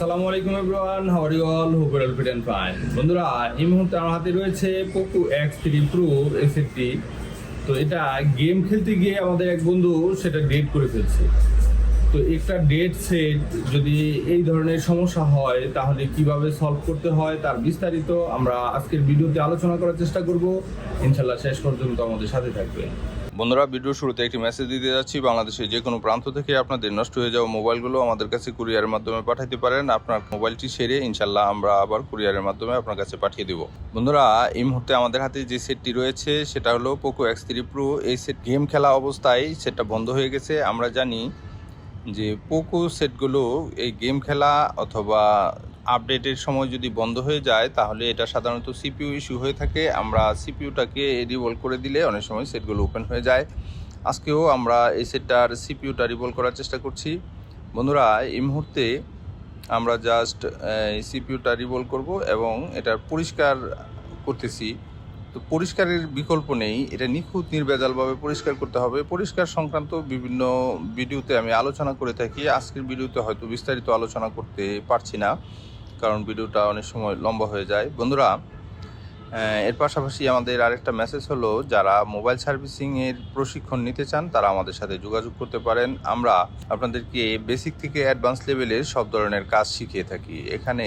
আসসালামু আলাইকুম everyone how are you all hope you fit and fine বন্ধুরা, এই মুহূর্তে আমার হাতে রয়েছে পোকো এক্স থ্রি প্রো এসএফটি তো এটা গেম খেলতে গিয়ে আমাদের এক বন্ধু সেটা ডেট করে ফেলছে। তো একটা ডেট সেট যদি এই ধরনের সমস্যা হয়, তাহলে কীভাবে সলভ করতে হয়, তার বিস্তারিত আমরা আজকের ভিডিওতে আলোচনা করার চেষ্টা করব। ইনশাল্লাহ শেষ পর্যন্ত আমাদের সাথে থাকবে বন্ধুরা ভিডিও শুরুতে একটি মেসেজ দিতে যাচ্ছি। বাংলাদেশের যে কোনো প্রান্ত থেকে আপনাদের নষ্ট হয়ে যাওয়া মোবাইলগুলো আমাদের কাছে কুরিয়ারের মাধ্যমে পাঠাতে পারেন। আপনার মোবাইলটি সেরে ইনশাল্লাহ আমরা আবার কুরিয়ারের মাধ্যমে আপনার কাছে পাঠিয়ে দেব। বন্ধুরা, এই মুহূর্তে আমাদের হাতে যে সেটটি রয়েছে, সেটা হলো পোকো এক্স থ্রি প্রো এই সেট গেম খেলা অবস্থায় সেটটা বন্ধ হয়ে গেছে। আমরা জানি যে পোকো সেটগুলো এই গেম খেলা অথবা আপডেটের সময় যদি বন্ধ হয়ে যায়, তাহলে এটা সাধারণত সিপিইউ ইস্যু হয়ে থাকে। আমরা সিপিইউটাকে রিভলভ করে দিলে অনেক সময় সেটগুলো ওপেন হয়ে যায়। আজকেও আমরা এই সেটটার সিপিইউটা রিভলভ করার চেষ্টা করছি। বন্ধুরা, এই মুহূর্তে আমরা জাস্ট সিপিউটা রিভলভ করব এবং এটার পরিষ্কার করতেছি। তো পরিষ্কারের বিকল্প নেই। এটা নিখুঁত, নির্ভেজালভাবে পরিষ্কার করতে হবে। পরিষ্কার সংক্রান্ত বিভিন্ন ভিডিওতে আমি আলোচনা করে থাকি। আজকের ভিডিওতে হয়তো বিস্তারিত আলোচনা করতে পারছি না। কারণ ভিডিওটা অনেক সময় লম্বা হয়ে যায়। বন্ধুরা এর পাশাপাশি আমাদের আরেকটা মেসেজ হলো, যারা মোবাইল সার্ভিসিংয়ের প্রশিক্ষণ নিতে চান, তারা আমাদের সাথে যোগাযোগ করতে পারেন। আমরা আপনাদেরকে বেসিক থেকে অ্যাডভান্স লেভেলের সব ধরনের কাজ শিখিয়ে থাকি। এখানে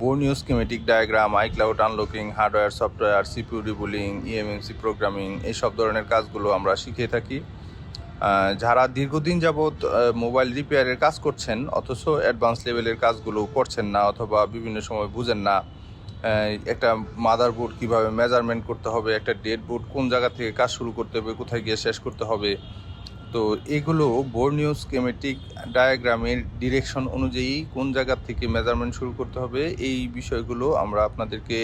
Borneo schematic diagram iCloud unlocking hardware software CPU reballing eMMC programming এই সব ধরনের কাজগুলো আমরা শিখিয়ে থাকি। যারা দীর্ঘদিন যাবৎ মোবাইল রিপেয়ারের কাজ করছেন, অথচ অ্যাডভান্স লেভেলের কাজগুলো করছেন না অথবা বিভিন্ন সময় বুঝেন না একটা মাদার বোর্ড কীভাবে মেজারমেন্ট করতে হবে, একটা ডেড বোর্ড কোন জায়গা থেকে কাজ শুরু করতে হবে, কোথায় গিয়ে শেষ করতে হবে। তো এগুলো বোর্নিও স্কেমেটিক ডায়াগ্রামের ডিরেকশন অনুযায়ী কোন জায়গা থেকে মেজারমেন্ট শুরু করতে হবে, এই বিষয়গুলো আমরা আপনাদেরকে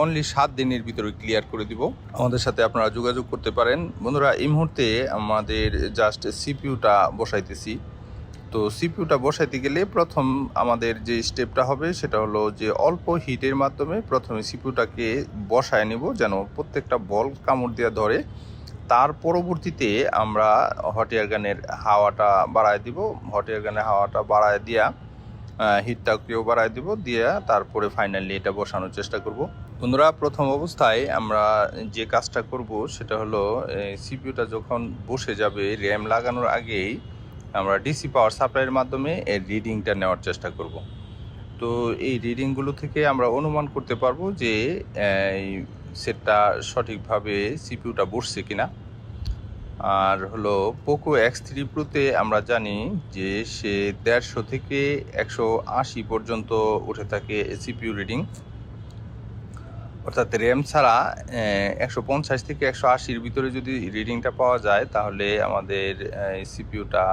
অনলি সাত দিনের ভিতরে ক্লিয়ার করে দিব। আমাদের সাথে আপনারা যোগাযোগ করতে পারেন। বন্ধুরা, এই মুহূর্তে আমাদের জাস্ট সিপিউটা বসাইতেছি। তো সিপিউটা বসাইতে গেলে প্রথম আমাদের যে স্টেপটা হবে সেটা হলো যে অল্প হিটের মাধ্যমে প্রথমে সিপিউটাকে বসায় নিব যেন প্রত্যেকটা বল কামড় দিয়ে ধরে। তার পরবর্তীতে আমরা হট এয়ার গানের হাওয়াটা বাড়ায় দিব। হট এয়ার গানের হাওয়াটা বাড়ায় দিয়া হিটটাকেও বাড়ায় দিব, দিয়ে তারপরে ফাইনালি এটা বসানোর চেষ্টা করব। বন্ধুরা, প্রথম অবস্থায় আমরা যে কাজটা করব সেটা হলো সিপিউটা যখন বসে যাবে র্যাম লাগানোর আগেই আমরা ডিসি পাওয়ার সাপ্লাইয়ের মাধ্যমে এর রিডিংটা নেওয়ার চেষ্টা করব। তো এই রিডিংগুলো থেকে আমরা অনুমান করতে পারব যে সেটটা সঠিকভাবে সিপিউটা বসছে কিনা। আর হলো পোকো এক্স থ্রি প্রোতে আমরা জানি যে সে দেড়শো থেকে একশো আশি পর্যন্ত উঠে থাকে সিপিইউ রিডিং অর্থাৎ র্যাম ছাড়া একশো পঞ্চাশ থেকে একশো আশির ভিতরে যদি রিডিংটা পাওয়া যায়, তাহলে আমাদের সিপিইউটা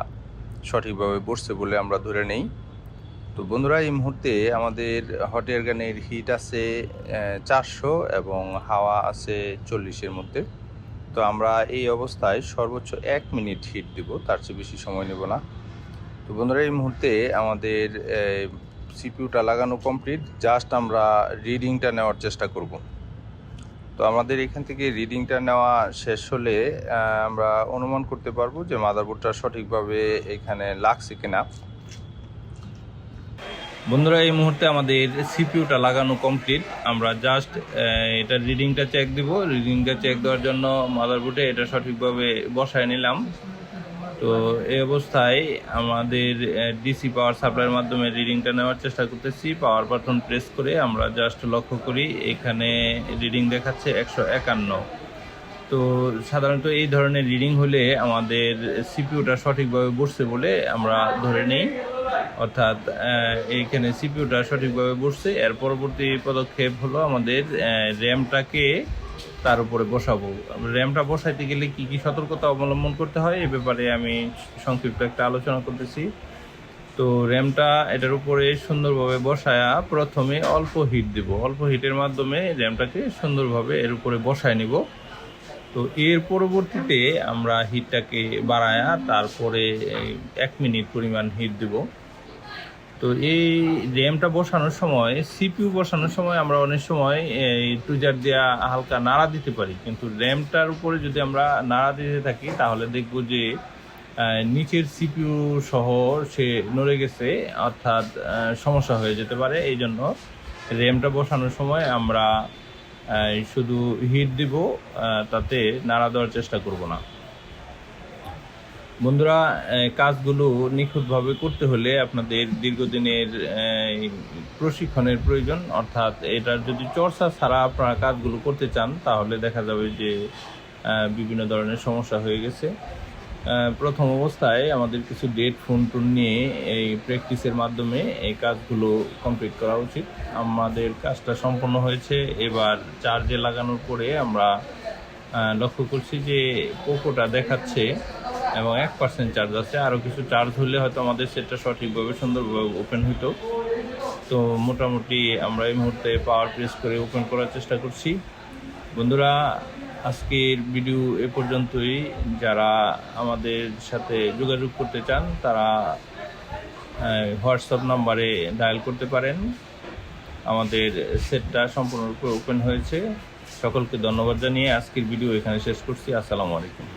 সঠিকভাবে বসছে বলে আমরা ধরে নেই। তো বন্ধুরা, এই মুহূর্তে আমাদের হট এয়ার গানের হিট আছে চারশো এবং হাওয়া আছে চল্লিশের মধ্যে। তো আমরা এই অবস্থায় সর্বোচ্চ এক মিনিট হিট দিব, তার চেয়ে বেশি সময় নেব না। তো বন্ধুরা, এই মুহূর্তে আমাদের সিপিউটা লাগানো কমপ্লিট জাস্ট আমরা রিডিংটা নেওয়ার চেষ্টা করব। তো আমাদের এখান থেকে রিডিংটা নেওয়া শেষ হলে আমরা অনুমান করতে পারব যে মাদারবোর্ডটা সঠিকভাবে এখানে লাগছে কিনা। বন্ধুরা, এই মুহূর্তে আমাদের সিপিইউটা লাগানো কমপ্লিট আমরা জাস্ট এটা রিডিংটা চেক দিব। রিডিংটা চেক দেওয়ার জন্য মাদারবোর্ডে এটা সঠিকভাবে বসায় নিলাম। তো এই অবস্থায় আমাদের ডিসি পাওয়ার সাপ্লাইয়ের মাধ্যমে রিডিংটা নেওয়ার চেষ্টা করতেছি। পাওয়ার বাটন প্রেস করে আমরা জাস্ট লক্ষ্য করি, এখানে রিডিং দেখাচ্ছে একশো একান্ন। তো সাধারণত এই ধরনের রিডিং হলে আমাদের সিপিইউটা সঠিকভাবে বসছে বলে আমরা ধরে নেই। অর্থাৎ এইখানে সিপিউটা সঠিকভাবে বসছে। এর পরবর্তী পদক্ষেপ হলো আমাদের র্যামটাকে তার উপরে বসাবো। র্যামটা বসাইতে গেলে কি কি সতর্কতা অবলম্বন করতে হয়, এ ব্যাপারে আমি সংক্ষিপ্ত একটা আলোচনা করতেছি। তো র্যামটা এটার উপরে সুন্দরভাবে বসায়া প্রথমে অল্প হিট দেব। অল্প হিটের মাধ্যমে র্যামটাকে সুন্দরভাবে এর উপরে বসায় নিব। তো এর পরবর্তীতে আমরা হিটটাকে বাড়ায়া তারপরে এক মিনিট পরিমাণ হিট দেব। তো এই র্যামটা বসানোর সময়, সিপিইউ বসানোর সময় আমরা অনেক সময় এই টুজার দেওয়া হালকা নাড়া দিতে পারি। কিন্তু র্যামটার উপরে যদি আমরা নাড়া দিতে থাকি, তাহলে দেখব যে নিচের সিপিইউ সহ সে নড়ে গেছে, অর্থাৎ সমস্যা হয়ে যেতে পারে। এই জন্য র্যামটা বসানোর সময় আমরা শুধু হিট দিব তাতে নাড়া দেওয়ার চেষ্টা করব না। বন্ধুরা কাজগুলো নিখুঁতভাবে করতে হলে আপনাদের দীর্ঘদিনের প্রশিক্ষণের প্রয়োজন। অর্থাৎ এটার যদি চর্চা ছাড়া আপনারা কাজগুলো করতে চান, তাহলে দেখা যাবে যে বিভিন্ন ধরনের সমস্যা হয়ে গেছে। প্রথম অবস্থায় আমাদের কিছু ডেট ফোন টোন নিয়ে এই প্র্যাকটিসের মাধ্যমে এই কাজগুলো কমপ্লিট করা উচিত। আমাদের কাজটা সম্পন্ন হয়েছে। এবার চার্জে লাগানোর পরে আমরা লক্ষ্য করছি যে পোকোটা দেখাচ্ছে। এবং এক পার্সেন্ট চার্জ আছে। আরও কিছু চার্জ হলে হয়তো আমাদের সেটটা সঠিকভাবে সুন্দরভাবে ওপেন হইতো। তো মোটামুটি আমরা এই মুহূর্তে পাওয়ার প্রেস করে ওপেন করার চেষ্টা করছি। বন্ধুরা, আজকের ভিডিও এ পর্যন্তই। যারা আমাদের সাথে যোগাযোগ করতে চান, তারা হোয়াটসঅ্যাপ নাম্বারে ডায়াল করতে পারেন। আমাদের সেটটা সম্পূর্ণরূপে ওপেন হয়েছে। সকলকে ধন্যবাদ জানিয়ে আজকের ভিডিও এখানে শেষ করছি। আসসালামু আলাইকুম।